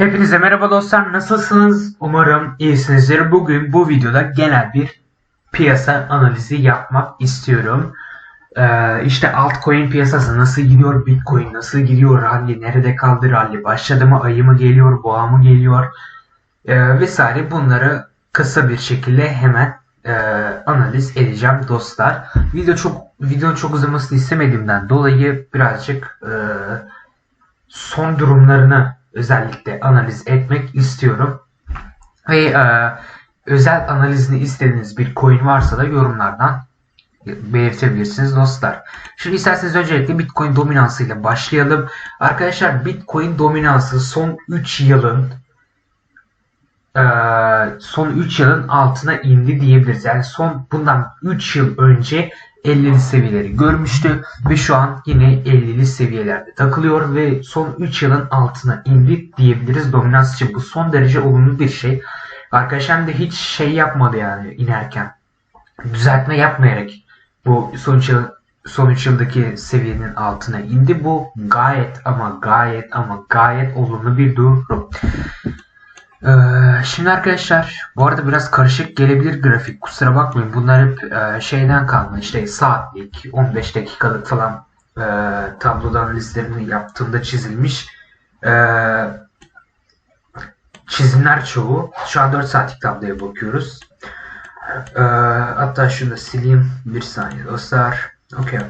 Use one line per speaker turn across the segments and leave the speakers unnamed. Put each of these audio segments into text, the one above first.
Hepinize merhaba dostlar. Nasılsınız? Umarım iyisinizdir. Bugün bu videoda genel bir piyasa analizi yapmak istiyorum. Ee, işte altcoin piyasası nasıl gidiyor? Bitcoin nasıl gidiyor? Rally nerede kaldı? Rally başladı mı? Ayı mı geliyor? Boğa mı geliyor? Ee, vesaire bunları kısa bir şekilde hemen e, analiz edeceğim dostlar. Video çok videonun çok uzamasını istemediğimden dolayı birazcık e, son durumlarını özellikle analiz etmek istiyorum. Ve e, özel analizini istediğiniz bir coin varsa da yorumlardan belirtebilirsiniz dostlar. Şimdi isterseniz öncelikle Bitcoin dominansı ile başlayalım. Arkadaşlar Bitcoin dominansı son 3 yılın e, son 3 yılın altına indi diyebiliriz. Yani son bundan 3 yıl önce 50'li seviyeleri görmüştü ve şu an yine 50'li seviyelerde takılıyor ve son 3 yılın altına indi diyebiliriz dominans için. Bu son derece olumlu bir şey. Arkadaşlar da hiç şey yapmadı yani inerken. Düzeltme yapmayarak bu son 3 yıl son 3 yıldaki seviyenin altına indi. Bu gayet ama gayet ama gayet olumlu bir durum. Ee, şimdi arkadaşlar bu arada biraz karışık gelebilir grafik kusura bakmayın. Bunlar hep e, şeyden kalma işte saatlik 15 dakikalık falan e, tabloda analizlerini yaptığımda çizilmiş e, çizimler çoğu. Şu an 4 saatlik tabloya bakıyoruz. E, hatta şunu da sileyim bir saniye dostlar. Okey.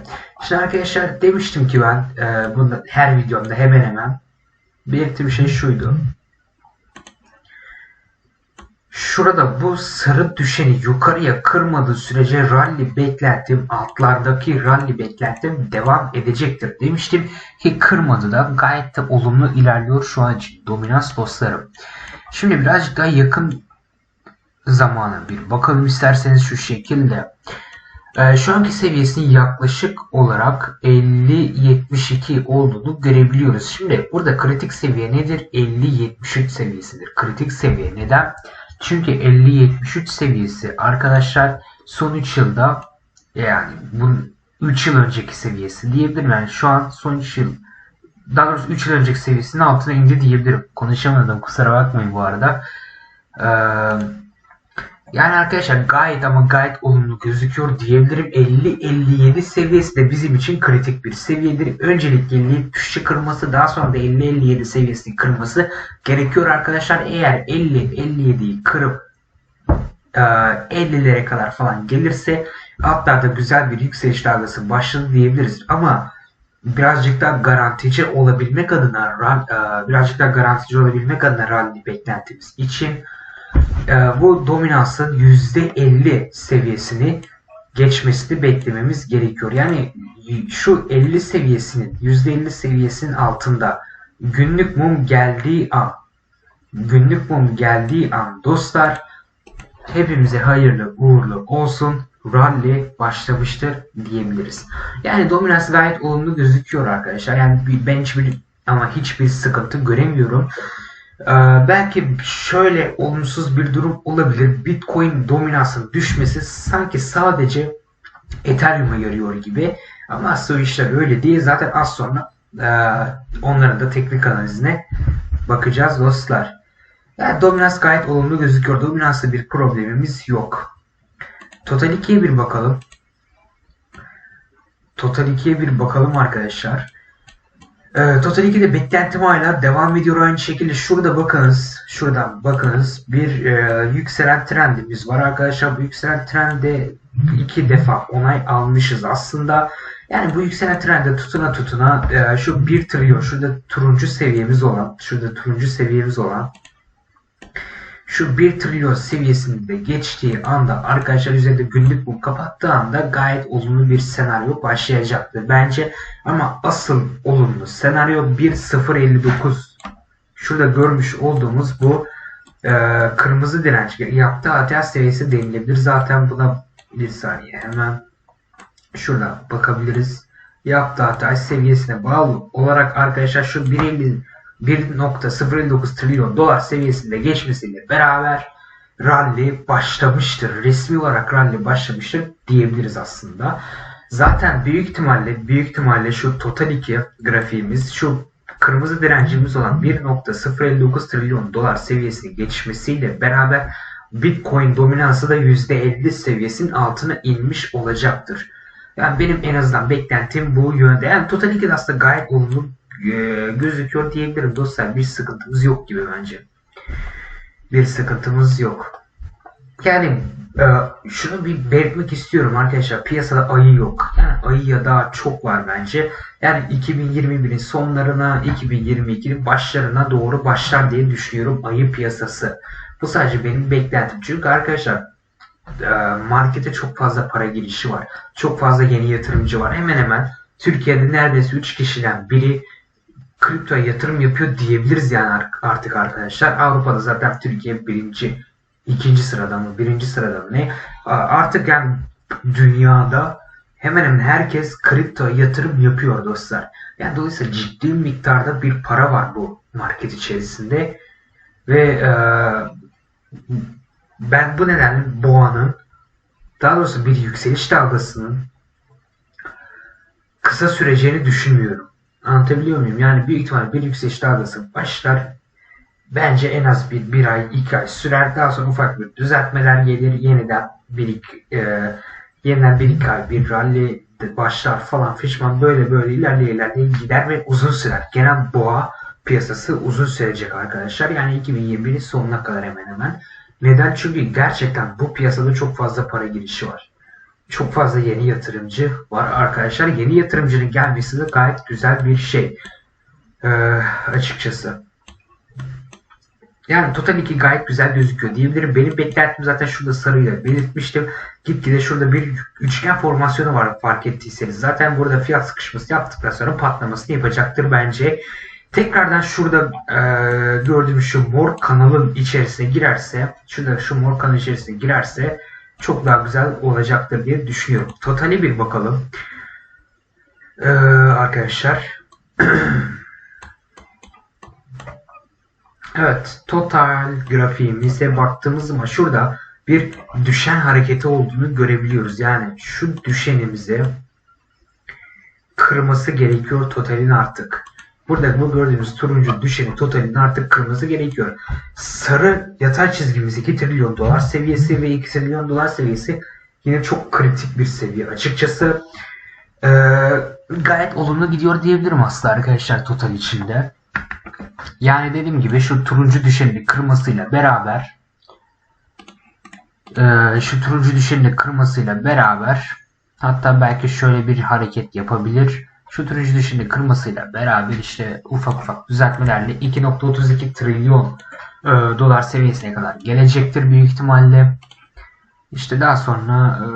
Şimdi arkadaşlar demiştim ki ben e, bunda her videomda hemen hemen belirttiğim şey şuydu Şurada bu sarı düşeni yukarıya kırmadığı sürece rally beklentim altlardaki rally beklentim devam edecektir demiştim ki kırmadı da gayet de olumlu ilerliyor şu an için dominans dostlarım. Şimdi birazcık daha yakın zamana bir bakalım isterseniz şu şekilde. Ee, şu anki seviyesinin yaklaşık olarak 50-72 olduğunu görebiliyoruz. Şimdi burada kritik seviye nedir? 50-73 seviyesidir. Kritik seviye neden? Çünkü 50-73 seviyesi arkadaşlar son 3 yılda yani bunun 3 yıl önceki seviyesi diyebilirim. Yani şu an son 3 yıl daha doğrusu 3 yıl önceki seviyesinin altına indi diyebilirim. Konuşamadım kusura bakmayın bu arada. Ee, yani arkadaşlar gayet ama gayet olumlu gözüküyor diyebilirim. 50-57 seviyesi de bizim için kritik bir seviyedir. Öncelikle 50 düşüşü kırması daha sonra da 50-57 seviyesini kırması gerekiyor arkadaşlar. Eğer 50-57'yi kırıp 50'lere kadar falan gelirse altlarda güzel bir yükseliş dalgası başladı diyebiliriz. Ama birazcık daha garantici olabilmek adına birazcık daha garantici olabilmek adına rally beklentimiz için e, bu dominansın %50 seviyesini geçmesini beklememiz gerekiyor. Yani şu 50 seviyesinin %50 seviyesinin altında günlük mum geldiği an günlük mum geldiği an dostlar hepimize hayırlı uğurlu olsun rally başlamıştır diyebiliriz. Yani dominans gayet olumlu gözüküyor arkadaşlar. Yani ben hiçbir ama hiçbir sıkıntı göremiyorum. Ee, belki şöyle olumsuz bir durum olabilir. Bitcoin dominansının düşmesi sanki sadece Ethereum'a yarıyor gibi. Ama aslında işler öyle değil. Zaten az sonra e, onların da teknik analizine bakacağız dostlar. Yani dominans gayet olumlu gözüküyor. Dominansla bir problemimiz yok. Total 2'ye bir bakalım. Total 2'ye bir bakalım arkadaşlar. E, Total 2'de beklentim hala devam ediyor aynı şekilde. Şurada bakınız, şuradan bakınız bir e, yükselen trendimiz var arkadaşlar. Bu yükselen trende iki defa onay almışız aslında. Yani bu yükselen trende tutuna tutuna e, şu 1 trilyon şurada turuncu seviyemiz olan, şurada turuncu seviyemiz olan şu 1 trilyon seviyesinde geçtiği anda arkadaşlar üzerinde günlük bu kapattığı anda gayet olumlu bir senaryo başlayacaktır bence. Ama asıl olumlu senaryo 1.059 şurada görmüş olduğumuz bu e, kırmızı direnç yaptığı ATH seviyesi denilebilir. Zaten buna bir saniye hemen şurada bakabiliriz. Yaptığı ATH seviyesine bağlı olarak arkadaşlar şu 1.50 1.059 trilyon dolar seviyesinde geçmesiyle beraber rally başlamıştır. Resmi olarak rally başlamıştır diyebiliriz aslında. Zaten büyük ihtimalle büyük ihtimalle şu Total 2 grafiğimiz şu kırmızı direncimiz olan 1.059 trilyon dolar seviyesini geçmesiyle beraber Bitcoin dominansı da %50 seviyesinin altına inmiş olacaktır. Yani benim en azından beklentim bu yönde. Yani Total 2 aslında gayet olumlu gözüküyor diyebilirim dostlar. Bir sıkıntımız yok gibi bence. Bir sıkıntımız yok. Yani e, şunu bir belirtmek istiyorum arkadaşlar. Piyasada ayı yok. Yani ayıya daha çok var bence. Yani 2021'in sonlarına, 2022'nin başlarına doğru başlar diye düşünüyorum ayı piyasası. Bu sadece benim beklentim. Çünkü arkadaşlar e, markete çok fazla para girişi var. Çok fazla yeni yatırımcı var. Hemen hemen Türkiye'de neredeyse 3 kişiden biri kripto yatırım yapıyor diyebiliriz yani artık arkadaşlar. Avrupa'da zaten Türkiye birinci, ikinci sırada mı, birinci sırada mı ne? Artık yani dünyada hemen hemen herkes kripto yatırım yapıyor dostlar. Yani dolayısıyla ciddi miktarda bir para var bu market içerisinde ve e, ben bu nedenle boğanın daha doğrusu bir yükseliş dalgasının kısa süreceğini düşünmüyorum. Anlatabiliyor muyum? Yani büyük ihtimal bir yükseliş dalgası başlar. Bence en az bir, bir ay, iki ay sürer. Daha sonra ufak bir düzeltmeler gelir. Yeniden bir iki, e, yeniden bir iki ay bir rally başlar falan fişman böyle böyle ilerleye ilerleye gider ve uzun sürer. Genel boğa piyasası uzun sürecek arkadaşlar. Yani 2021'in sonuna kadar hemen hemen. Neden? Çünkü gerçekten bu piyasada çok fazla para girişi var. Çok fazla yeni yatırımcı var arkadaşlar. Yeni yatırımcının gelmesi de gayet güzel bir şey. Ee, açıkçası. Yani Total 2 gayet güzel gözüküyor diyebilirim. Benim beklentim zaten şurada sarıyla belirtmiştim. Gitgide şurada bir üçgen formasyonu var fark ettiyseniz. Zaten burada fiyat sıkışması yaptıktan sonra patlamasını yapacaktır bence tekrardan şurada e, gördüğümüz şu mor kanalın içerisine girerse, şurada şu mor kanalın içerisine girerse çok daha güzel olacaktır diye düşünüyorum. Totali bir bakalım. Ee, arkadaşlar. evet. Total grafiğimize baktığımız zaman şurada bir düşen hareketi olduğunu görebiliyoruz. Yani şu düşenimizi kırması gerekiyor totalin artık. Burada bu gördüğümüz turuncu düşenin totalinin artık kırmızı gerekiyor. Sarı yatay çizgimiz 2 trilyon dolar seviyesi ve 2 trilyon dolar seviyesi yine çok kritik bir seviye. Açıkçası e, gayet olumlu gidiyor diyebilirim aslında arkadaşlar total içinde. Yani dediğim gibi şu turuncu düşenin kırmasıyla beraber e, şu turuncu düşenin kırmasıyla beraber hatta belki şöyle bir hareket yapabilir turuncu dışını kırmasıyla beraber işte ufak ufak düzeltmelerle 2.32 trilyon e, dolar seviyesine kadar gelecektir büyük ihtimalle. İşte daha sonra e,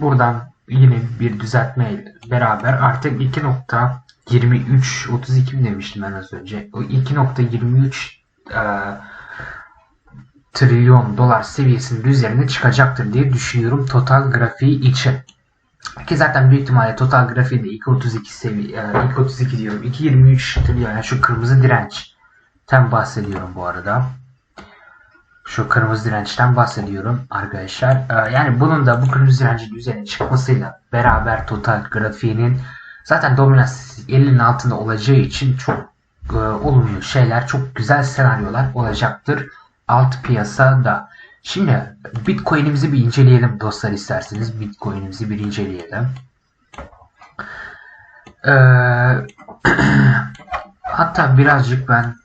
buradan yine bir düzeltme beraber artık 2.23 32 demiştim ben az önce. O 2.23 e, trilyon dolar seviyesinin üzerine çıkacaktır diye düşünüyorum total grafiği için. Ki zaten büyük ihtimalle total grafiğinde 2.32 seviye, 2.32 diyorum. 2.23 diyor. Yani şu kırmızı dirençten bahsediyorum bu arada. Şu kırmızı dirençten bahsediyorum arkadaşlar. Ee, yani bunun da bu kırmızı direncin üzerine çıkmasıyla beraber total grafiğinin zaten dominans 50'nin altında olacağı için çok e, olumlu şeyler, çok güzel senaryolar olacaktır alt piyasada. Şimdi Bitcoin'imizi bir inceleyelim dostlar isterseniz. Bitcoin'imizi bir inceleyelim. Ee, hatta birazcık ben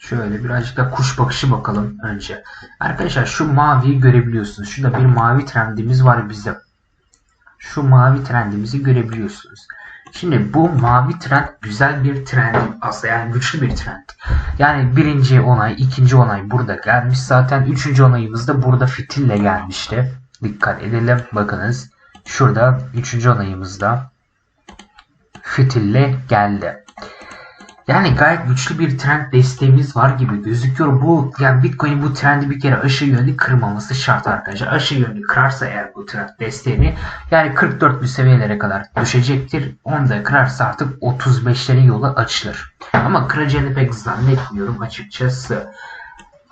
şöyle birazcık da kuş bakışı bakalım önce. Arkadaşlar şu maviyi görebiliyorsunuz. Şurada bir mavi trendimiz var bizde. Şu mavi trendimizi görebiliyorsunuz. Şimdi bu mavi trend güzel bir trend aslında yani güçlü bir trend. Yani birinci onay, ikinci onay burada gelmiş. Zaten üçüncü onayımız da burada fitille gelmişti. Dikkat edelim. Bakınız. Şurada üçüncü onayımız da fitille geldi. Yani gayet güçlü bir trend desteğimiz var gibi gözüküyor. Bu yani Bitcoin bu trendi bir kere aşağı yönlü kırmaması şart arkadaşlar. Aşağı yönlü kırarsa eğer bu trend desteğini yani 44 seviyelere kadar düşecektir. Onu da kırarsa artık 35'lerin yolu açılır. Ama kıracağını pek zannetmiyorum açıkçası.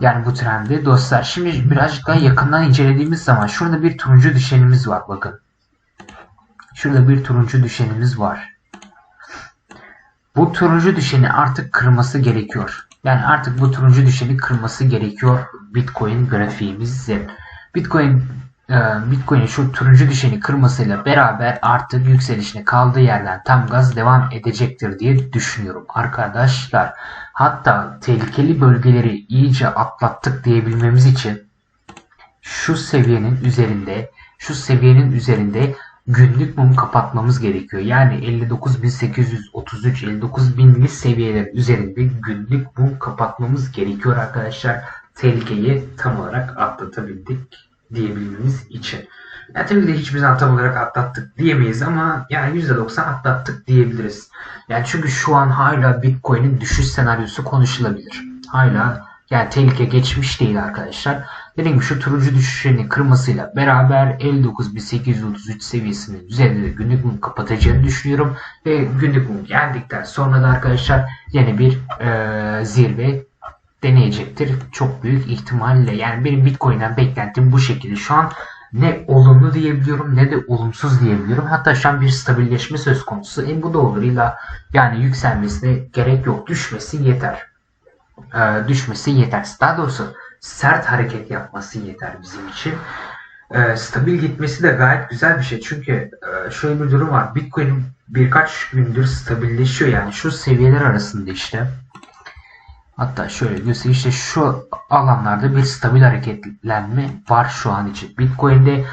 Yani bu trendi dostlar. Şimdi birazcık daha yakından incelediğimiz zaman şurada bir turuncu düşenimiz var bakın. Şurada bir turuncu düşenimiz var. Bu turuncu düşeni artık kırması gerekiyor. Yani artık bu turuncu düşeni kırması gerekiyor Bitcoin grafiğimizin. Bitcoin e, Bitcoin'in şu turuncu düşeni kırmasıyla beraber artık yükselişine kaldığı yerden tam gaz devam edecektir diye düşünüyorum arkadaşlar. Hatta tehlikeli bölgeleri iyice atlattık diyebilmemiz için şu seviyenin üzerinde şu seviyenin üzerinde günlük mum kapatmamız gerekiyor. Yani 59.833 59.000'li seviyelerin üzerinde günlük mum kapatmamız gerekiyor arkadaşlar. Tehlikeyi tam olarak atlatabildik diyebilmemiz için. Yani tabii de hiçbir zaman tam olarak atlattık diyemeyiz ama yani %90 atlattık diyebiliriz. Yani çünkü şu an hala Bitcoin'in düşüş senaryosu konuşulabilir. Hala yani tehlike geçmiş değil arkadaşlar. Dediğim gibi şu turuncu düşüşlerini kırmasıyla beraber 59.833 seviyesinin üzerinde de günlük mum kapatacağını düşünüyorum. Ve günlük mum geldikten sonra da arkadaşlar yeni bir e, zirve deneyecektir. Çok büyük ihtimalle. Yani benim Bitcoin'den beklentim bu şekilde. Şu an ne olumlu diyebiliyorum ne de olumsuz diyebiliyorum. Hatta şu an bir stabilleşme söz konusu. E bu da yani yükselmesine gerek yok. Düşmesi yeter. Ee, düşmesi yeter. Daha doğrusu sert hareket yapması yeter bizim için. Ee, stabil gitmesi de gayet güzel bir şey. Çünkü e, şöyle bir durum var. Bitcoin'in birkaç gündür stabilleşiyor. Yani şu seviyeler arasında işte Hatta şöyle göstereyim işte şu alanlarda bir stabil hareketlenme var şu an için Bitcoin'de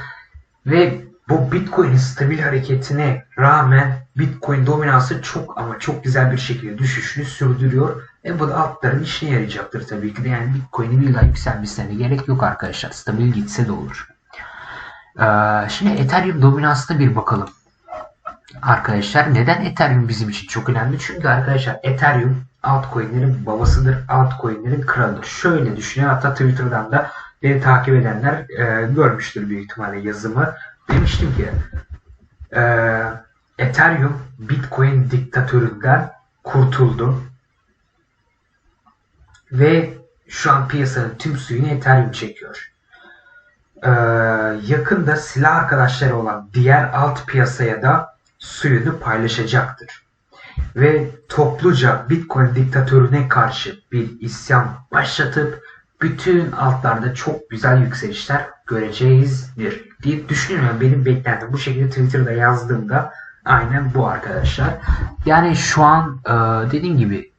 ve bu Bitcoin'in stabil hareketine rağmen Bitcoin dominansı çok ama çok güzel bir şekilde düşüşünü sürdürüyor. E da altların işine yarayacaktır tabii ki de. Yani Bitcoin'in illa yükselmesine gerek yok arkadaşlar. Stabil gitse de olur. Ee, şimdi Ethereum dominansına bir bakalım. Arkadaşlar neden Ethereum bizim için çok önemli? Çünkü arkadaşlar Ethereum altcoin'lerin babasıdır, altcoin'lerin kralıdır. Şöyle düşünün hatta Twitter'dan da beni takip edenler e, görmüştür büyük ihtimalle yazımı. Demiştim ki e, Ethereum Bitcoin diktatöründen kurtuldu. Ve şu an piyasanın tüm suyunu Ethereum çekiyor. Ee, yakında silah arkadaşları olan diğer alt piyasaya da suyunu paylaşacaktır ve topluca Bitcoin diktatörüne karşı bir isyan başlatıp bütün altlarda çok güzel yükselişler göreceğizdir diye düşünüyorum. Benim beklentim bu şekilde Twitter'da yazdığımda aynen bu arkadaşlar. Yani şu an e, dediğim gibi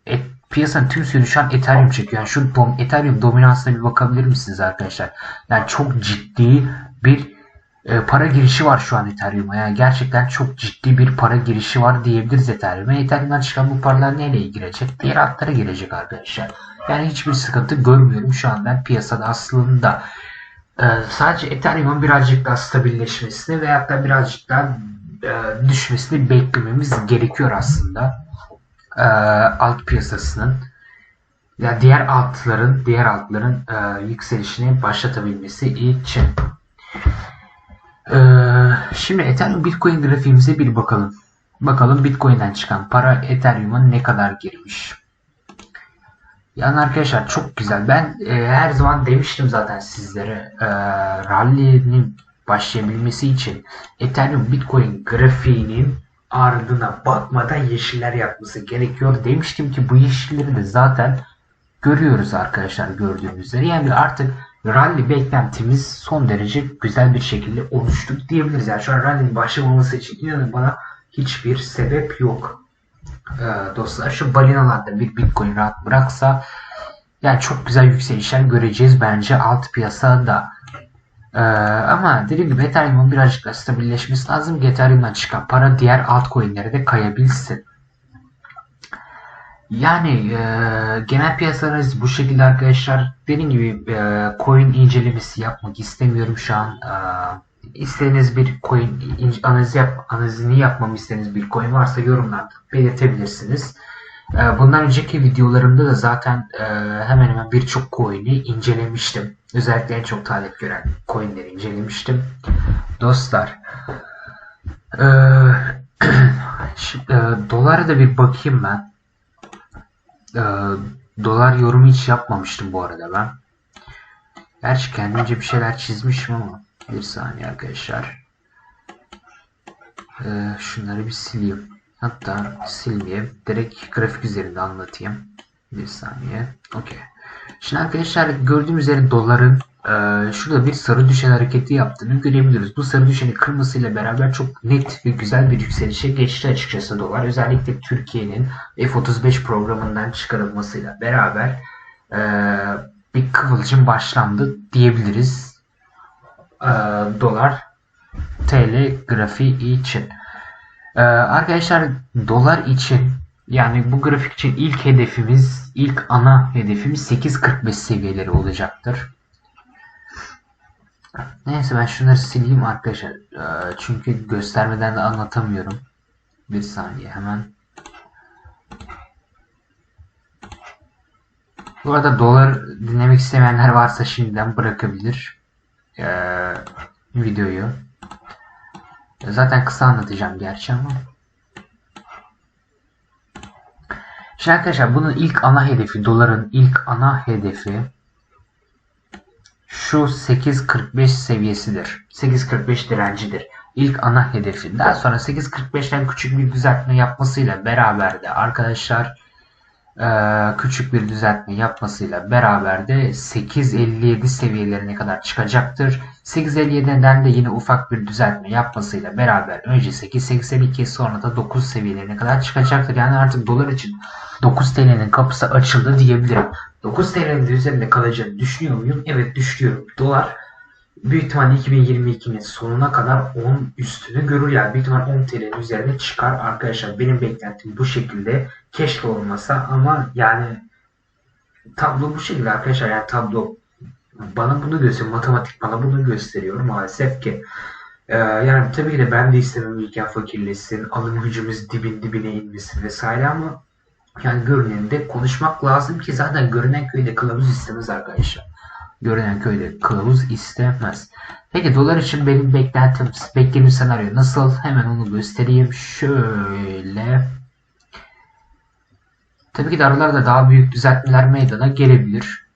piyasanın tüm suyunu şu an Ethereum çekiyor. Yani şu dom, Ethereum dominansına bir bakabilir misiniz arkadaşlar? Yani çok ciddi bir e, para girişi var şu an Ethereum'a. Yani gerçekten çok ciddi bir para girişi var diyebiliriz Ethereum'a. Ethereum'dan çıkan bu paralar nereye girecek? Diğer altlara girecek arkadaşlar. Yani hiçbir sıkıntı görmüyorum şu an ben piyasada aslında. E, sadece Ethereum'un birazcık daha stabilleşmesini veyahut da birazcık daha e, düşmesini beklememiz gerekiyor aslında. E, alt piyasasının ya diğer altların diğer altların e, yükselişini başlatabilmesi için. Ee, şimdi Ethereum Bitcoin grafiğimize bir bakalım. Bakalım Bitcoin'den çıkan para Ethereum'a ne kadar girmiş. Yani arkadaşlar çok güzel. Ben e, her zaman demiştim zaten sizlere e, rally'nin başlayabilmesi için Ethereum Bitcoin grafiğinin ardına bakmadan yeşiller yapması gerekiyor. Demiştim ki bu yeşilleri de zaten görüyoruz arkadaşlar gördüğünüz üzere. Yani artık rally beklentimiz son derece güzel bir şekilde oluştu diyebiliriz. Yani şu an rally'nin başlamaması için inanın bana hiçbir sebep yok. Ee, dostlar şu balinalarda bir bitcoin rahat bıraksa yani çok güzel yükselişler göreceğiz bence alt piyasada. Ee, ama dediğim gibi Ethereum'un birazcık da stabilleşmesi lazım. Ethereum'dan çıkan para diğer altcoin'lere de kayabilsin. Yani e, genel piyasalarız bu şekilde arkadaşlar. Dediğim gibi e, coin incelemesi yapmak istemiyorum şu an. E, istediğiniz bir coin analiz yap, analizini yapmamı istediğiniz bir coin varsa yorumlarda belirtebilirsiniz. E, bundan önceki videolarımda da zaten e, hemen hemen birçok coin'i incelemiştim. Özellikle en çok talep gören coin'leri incelemiştim. Dostlar e, şimdi, e, dolara da bir bakayım ben. Ee, dolar yorumu hiç yapmamıştım bu arada ben. Gerçi kendimce bir şeyler çizmişim ama bir saniye arkadaşlar. Ee, şunları bir sileyim. Hatta silmeyeyim. Direkt grafik üzerinde anlatayım. Bir saniye. Okey. Şimdi arkadaşlar gördüğüm üzere doların e, şurada bir sarı düşen hareketi yaptığını görebiliriz. Bu sarı düşeni kırmasıyla beraber çok net ve güzel bir yükselişe geçti açıkçası dolar. Özellikle Türkiye'nin F-35 programından çıkarılmasıyla beraber e, bir kıvılcım başlandı diyebiliriz. E, dolar TL grafiği için. Ee, arkadaşlar dolar için yani bu grafik için ilk hedefimiz, ilk ana hedefimiz 8.45 seviyeleri olacaktır. Neyse ben şunları sileyim arkadaşlar. Ee, çünkü göstermeden de anlatamıyorum. Bir saniye hemen. Bu arada dolar dinlemek istemeyenler varsa şimdiden bırakabilir ee, videoyu. Zaten kısa anlatacağım gerçi ama. Şimdi arkadaşlar bunun ilk ana hedefi, doların ilk ana hedefi şu 8.45 seviyesidir. 8.45 direncidir. İlk ana hedefi. Daha sonra 8.45'ten küçük bir düzeltme yapmasıyla beraber de arkadaşlar küçük bir düzeltme yapmasıyla beraber de 8.57 seviyelerine kadar çıkacaktır. 8.57'den de yine ufak bir düzeltme yapmasıyla beraber önce 8.82 sonra da 9 seviyelerine kadar çıkacaktır. Yani artık dolar için 9 TL'nin kapısı açıldı diyebilirim. 9 TL'nin üzerinde kalacağını düşünüyor muyum? Evet düşünüyorum. Dolar büyük ihtimalle 2022'nin sonuna kadar 10 üstünü görür yani büyük ihtimalle 10 TL'nin üzerine çıkar arkadaşlar. Benim beklentim bu şekilde. Keşke olmasa ama yani tablo bu şekilde arkadaşlar yani tablo bana bunu gösteriyor. Matematik bana bunu gösteriyor maalesef ki. Ee, yani tabii ki de ben de istemem ülken fakirleşsin, alım gücümüz dibin dibine inmesin vesaire ama yani görünende konuşmak lazım ki zaten görünen köyde kılavuz istemez arkadaşlar görünen köyde kılavuz istemez. Peki dolar için benim beklentim, beklediğim senaryo nasıl? Hemen onu göstereyim. Şöyle. Tabii ki de aralarda daha büyük düzeltmeler meydana gelebilir.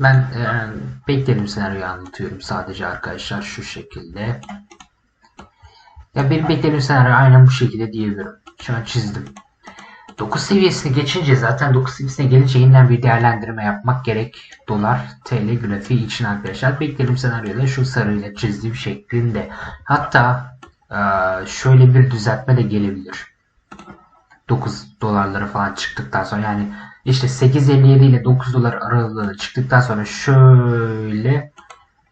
Ben e, beklediğim senaryoyu anlatıyorum sadece arkadaşlar şu şekilde. Ya benim beklediğim senaryo aynen bu şekilde diyebilirim. Şu an çizdim. 9 seviyesini geçince zaten 9 seviyesine gelince yeniden bir değerlendirme yapmak gerek. Dolar TL grafiği için arkadaşlar. Beklerim senaryoda şu sarıyla çizdiğim şeklinde. Hatta e, şöyle bir düzeltme de gelebilir. 9 dolarları falan çıktıktan sonra yani işte 8.57 ile 9 dolar aralığında çıktıktan sonra şöyle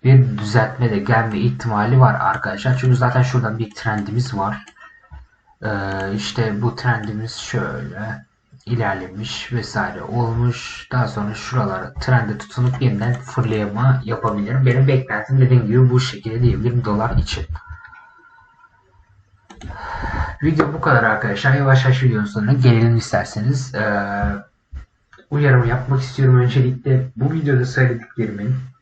bir düzeltme de gelme ihtimali var arkadaşlar. Çünkü zaten şuradan bir trendimiz var. Ee, işte bu trendimiz şöyle ilerlemiş vesaire olmuş. Daha sonra şuralara trende tutunup yeniden fırlayama yapabilirim. Benim beklentim dediğim gibi bu şekilde diyebilirim dolar için. Video bu kadar arkadaşlar. Yavaş yavaş videonun sonuna gelelim isterseniz. Ee, uyarımı yapmak istiyorum öncelikle. Bu videoda söylediklerimin ee,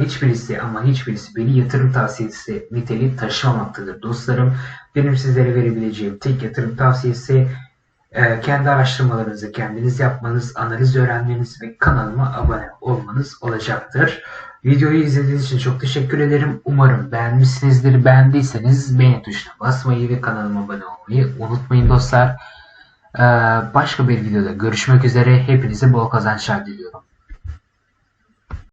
hiçbirisi ama hiçbirisi beni yatırım tavsiyesi niteliği taşımamaktadır dostlarım. Benim sizlere verebileceğim tek yatırım tavsiyesi e, kendi araştırmalarınızı kendiniz yapmanız, analiz öğrenmeniz ve kanalıma abone olmanız olacaktır. Videoyu izlediğiniz için çok teşekkür ederim. Umarım beğenmişsinizdir. Beğendiyseniz beğeni tuşuna basmayı ve kanalıma abone olmayı unutmayın dostlar. Ee, başka bir videoda görüşmek üzere. Hepinize bol kazançlar diliyorum.